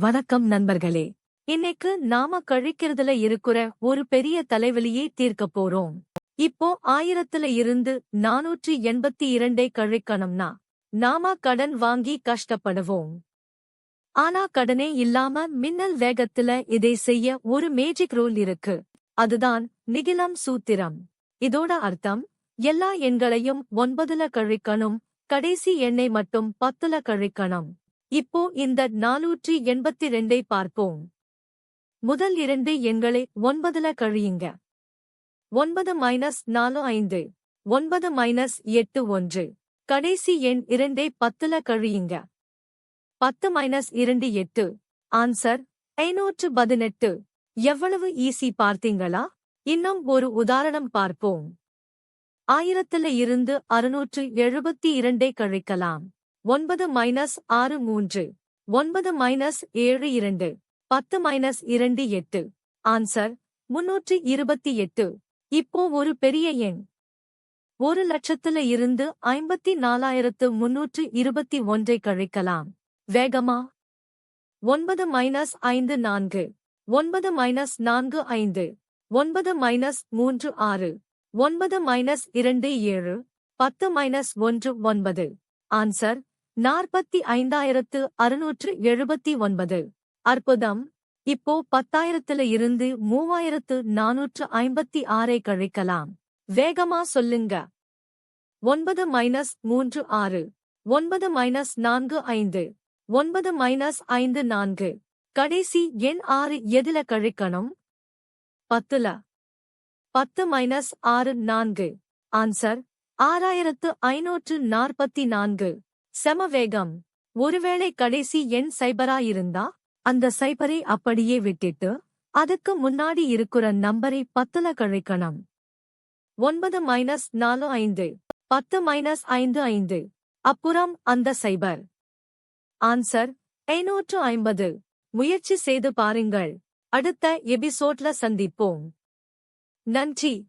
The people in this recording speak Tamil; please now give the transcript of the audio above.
வணக்கம் நண்பர்களே. இன்னைக்கு நாம கழிக்கிறதுல இருக்கிற ஒரு பெரிய தலைவலியை தீர்க்க போறோம். இப்போ ஆயிரத்துல இருந்து நானூற்றி எண்பத்தி இரண்டை கழிக்கணும்னா நாம கடன் வாங்கி கஷ்டப்படுவோம். ஆனா கடனே இல்லாம மின்னல் வேகத்துல இதை செய்ய ஒரு மேஜிக் ரூல் இருக்கு. அதுதான் நிகிலம் சூத்திரம். இதோட அர்த்தம் எல்லா எண்களையும் ஒன்பதுல கழிக்கணும் கடைசி எண்ணை மட்டும் பத்துல கழிக்கணும். இப்போ இந்த நானூற்றி எண்பத்தி ரெண்டை பார்ப்போம். முதல் இரண்டு எண்களை ஒன்பதுல கழியுங்க. ஒன்பது மைனஸ் நாலு ஐந்து ஒன்பது மைனஸ் எட்டு ஒன்று. கடைசி எண் இரண்டை பத்துல கழியுங்க. பத்து மைனஸ் இரண்டு எட்டு. ஆன்சர் ஐநூற்று பதினெட்டு. எவ்வளவு ஈஸி பார்த்தீங்களா? இன்னும் ஒரு உதாரணம் பார்ப்போம். ஆயிரத்துல இருந்து அறுநூற்று எழுபத்தி இரண்டை கழிக்கலாம். ஒன்பது மைனஸ் ஆறு மூன்று. ஒன்பது மைனஸ் ஏழு இரண்டு. பத்து மைனஸ் இரண்டு எட்டு. ஆன்சர் முன்னூற்று இருபத்தி எட்டு. இப்போ ஒரு பெரிய எண். ஒரு லட்சத்துல இருந்து ஐம்பத்தி நாலாயிரத்து முன்னூற்று இருபத்தி ஒன்றை கழிக்கலாம். வேகமா? ஒன்பது மைனஸ் ஐந்து நான்கு. ஒன்பது மைனஸ் நான்கு ஐந்து. ஒன்பது மைனஸ் மூன்று ஆறு. ஒன்பது மைனஸ் இரண்டு ஏழு. பத்து மைனஸ் ஒன்று ஒன்பது. ஆன்சர் நாற்பத்தி ஐந்தாயிரத்து அறுநூற்று எழுபத்தி ஒன்பது. அற்புதம். இப்போ பத்தாயிரத்துல இருந்து மூவாயிரத்து நானூற்று ஐம்பத்தி ஆறை கழிக்கலாம். வேகமா சொல்லுங்க. ஒன்பது மைனஸ் மூன்று ஆறு. ஒன்பது மைனஸ் நான்கு ஐந்து. ஒன்பது மைனஸ் ஐந்து நான்கு. கடைசி எண் ஆறு எதுல கழிக்கணும்? பத்துல. பத்து மைனஸ் ஆறு நான்கு. ஆன்சர். ஆறாயிரத்து ஐநூற்று நாற்பத்தி நான்கு. செமவேகம். ஒருவேளை கடைசி எண் சைபரா இருந்தா அந்த சைபரை அப்படியே விட்டுட்டு அதுக்கு முன்னாடி இருக்கிற நம்பரை பத்துல கழிக்கணும் ஒன்பது மைனஸ் நாலு ஐந்து. பத்து மைனஸ் ஐந்து ஐந்து. அப்புறம் அந்த சைபர். ஆன்சர் ஐநூற்று ஐம்பது. முயற்சி செய்து பாருங்கள். அடுத்த எபிசோட்ல சந்திப்போம். நன்றி.